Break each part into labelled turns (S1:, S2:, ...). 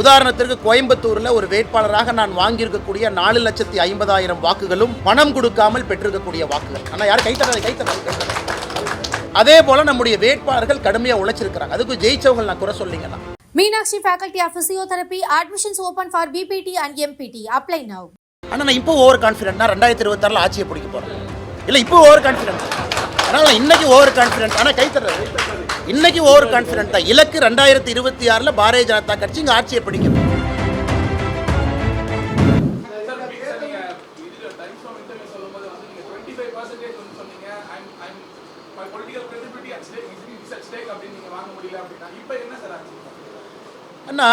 S1: உதாரணத்திற்கு கோயம்புத்தூர்ல ஒரு வேட்பாளராக நான் வாங்கியிருக்கக்கூடிய நாலு லட்சத்தி ஐம்பதாயிரம் வாக்குகளும் பணம் கொடுக்காமல் பெற்றிருக்கக்கூடிய வாக்குகள். ஆனா யார் கைத்தறாது கைத்தறாது அதே போல நம்முடைய வேட்பாளர்கள் கடுமையா உழைச்சிருக்கிறாங்க. அதுக்கு ஜெயிச்சவங்க நான் குறை சொல்லிங்கன்னா
S2: Meenakshi Faculty of Physiotherapy admissions open for BPT and MPT. Apply now.
S1: ஆனா நான் இப்போ ஓவர் கான்ஃபிடென்ட்னா ரெண்டாயிரத்தி இருபத்தாறுல ஆட்சியை பிடிக்க போறேன். இல்ல இப்போ ஓவர் கான்ஃபிடென்ட் அதனால இன்னைக்கு ஓவர் கான்ஃபிடென்ட் ஆனா கைத்தறது இன்னைக்கு ஓவர் கான்ஃபிடென்ட் தான். இலக்கு ரெண்டாயிரத்தி இருபத்தி ஆறுல பாரதிய ஜனதா கட்சி இங்க ஆட்சியை பிடிக்கும். அண்ணா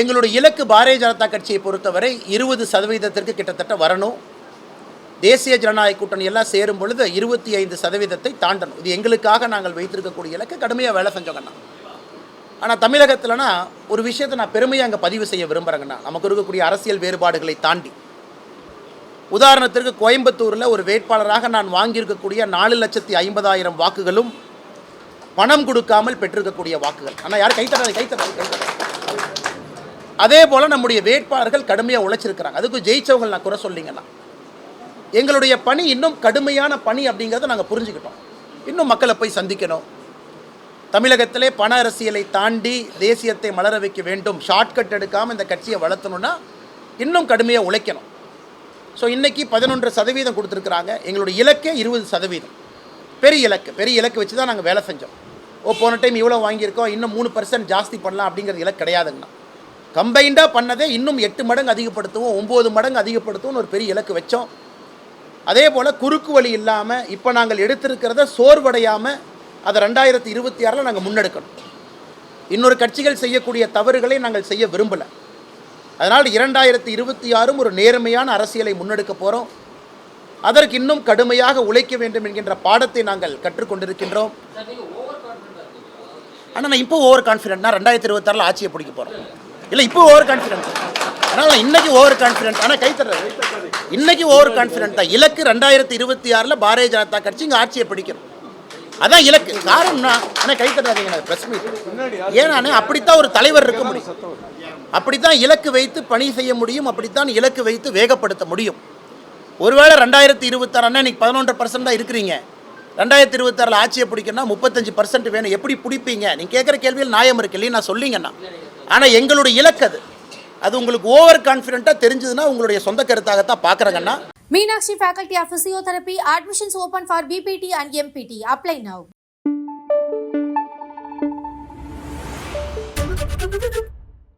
S1: எங்களுடைய இலக்கு பாரதிய ஜனதா கட்சியை பொறுத்தவரை இருபது சதவீதத்திற்கு கிட்டத்தட்ட வரணும். தேசிய ஜனநாயக கூட்டணி எல்லாம் சேரும் பொழுது இருபத்தி ஐந்து சதவீதத்தை தாண்டணும். இது எங்களுக்காக நாங்கள் வைத்திருக்கக்கூடிய இலக்கு. கடுமையாக வேலை செஞ்சோங்கண்ணா ஆனால் தமிழகத்தில்னா ஒரு விஷயத்தை நான் பெருமையாக அங்கே பதிவு செய்ய விரும்புகிறேங்கண்ணா நமக்கு இருக்கக்கூடிய அரசியல் வேறுபாடுகளை தாண்டி. உதாரணத்திற்கு கோயம்புத்தூரில் ஒரு வேட்பாளராக நான் வாங்கியிருக்கக்கூடிய நாலு லட்சத்தி ஐம்பதாயிரம் வாக்குகளும் பணம் கொடுக்காமல் பெற்றிருக்கக்கூடிய வாக்குகள். ஆனால் யார்? கைத்தறாது கைத்தறாது கைத்தறாது அதே போல் நம்முடைய வேட்பாளர்கள் கடுமையாக உழைச்சிருக்கிறாங்க. அதுக்கு ஜெயிச்சவங்க நான் குறை சொல்லிங்கண்ணா எங்களுடைய பணி இன்னும் கடுமையான பணி அப்படிங்கிறத நாங்கள் புரிஞ்சுக்கிட்டோம். இன்னும் மக்களை போய் சந்திக்கணும். தமிழகத்திலே பண அரசியலை தாண்டி தேசியத்தை மலர வைக்க வேண்டும் ஷார்ட்கட் எடுக்காமல் இந்த கட்சியை வளர்த்தணும்னா இன்னும் கடுமையாக உழைக்கணும். ஸோ இன்றைக்கி பதினொன்று சதவீதம் கொடுத்துருக்குறாங்க. எங்களுடைய இலக்கே இருபது சதவீதம். பெரிய இலக்கு. பெரிய இலக்கு வச்சு தான் நாங்கள் வேலை செஞ்சோம். ஓ போன டைம் இவ்வளோ வாங்கியிருக்கோம் இன்னும் மூணு பர்சன்ட் ஜாஸ்தி பண்ணலாம் அப்படிங்கிறது இலக்கு கிடையாதுங்கண்ணா. கம்பைண்டாக பண்ணதே இன்னும் எட்டு மடங்கு அதிகப்படுத்துவோம் ஒம்பது மடங்கு அதிகப்படுத்துவோம்னு ஒரு பெரிய இலக்கு வச்சோம். அதே போல் குறுக்கு வழி இல்லாமல் இப்போ நாங்கள் எடுத்திருக்கிறத சோர்வடையாமல் அதை ரெண்டாயிரத்தி இருபத்தி ஆறில் நாங்கள் முன்னெடுக்கணும். இன்னொரு கட்சிகள் செய்யக்கூடிய தவறுகளை நாங்கள் செய்ய விரும்பலை. அதனால் இரண்டாயிரத்தி இருபத்தி ஆறும் ஒரு நேர்மையான அரசியலை முன்னெடுக்க போகிறோம் அதற்கு இன்னும் கடுமையாக உழைக்க வேண்டும் என்கின்ற பாடத்தை நாங்கள் கற்றுக்கொண்டிருக்கின்றோம். ஆனால் நான் இப்போ ஓவர் கான்ஃபிடென்ட்னா ரெண்டாயிரத்தி இருபத்தாறில் ஆட்சியை பிடிக்க போகிறோம் இல்லை இப்போ ஓவர் கான்ஃபிடென்ட் அதனால் நான் இன்னைக்கு ஓவர் கான்ஃபிடென்ட் ஆனால் கைத்தறது இன்னைக்கு ஓவர் கான்ஃபிடென்ட் தான். இலக்கு ரெண்டாயிரத்தி இருபத்தி ஆறில் பாரதிய ஜனதா கட்சி இங்கே ஆட்சியை பிடிக்கணும் அதான் இலக்கு. காரணம்னா ஆனால் கைத்தறாதீங்க ப்ரெஸ் மீட் ஏன்னா அப்படித்தான் ஒரு தலைவர் இருக்க முடியும். அப்படித்தான் இலக்கு வைத்து பணி செய்ய முடியும். அப்படித்தான் இலக்கு வைத்து வேகப்படுத்த முடியும். ஒருவேளை ரெண்டாயிரத்தி இருபத்தாறு அண்ணா இன்னைக்கு பதினொன்றரை பர்சன்ட் தான் இருக்கிறீங்க. ரெண்டாயிரத்தி இருபத்தாறில் ஆட்சியை பிடிக்கணும்னா முப்பத்தஞ்சு பர்சன்ட் வேணும். எப்படி பிடிப்பீங்க? நீங்கள் கேட்குற கேள்வியில் நியாயம் இருக்கு இல்லையா நான் சொல்லிங்கண்ணா ஆனால் எங்களுடைய இலக்கு அது. அது உங்களுக்கு ஓவர் கான்ஃபிடென்ட்டாக தெரிஞ்சதுன்னா உங்களுடைய சொந்த கருத்தாகத்தான் பார்க்குறாங்கன்னா
S2: Meenakshi faculty of physiotherapy admissions open for BPT and MPT apply now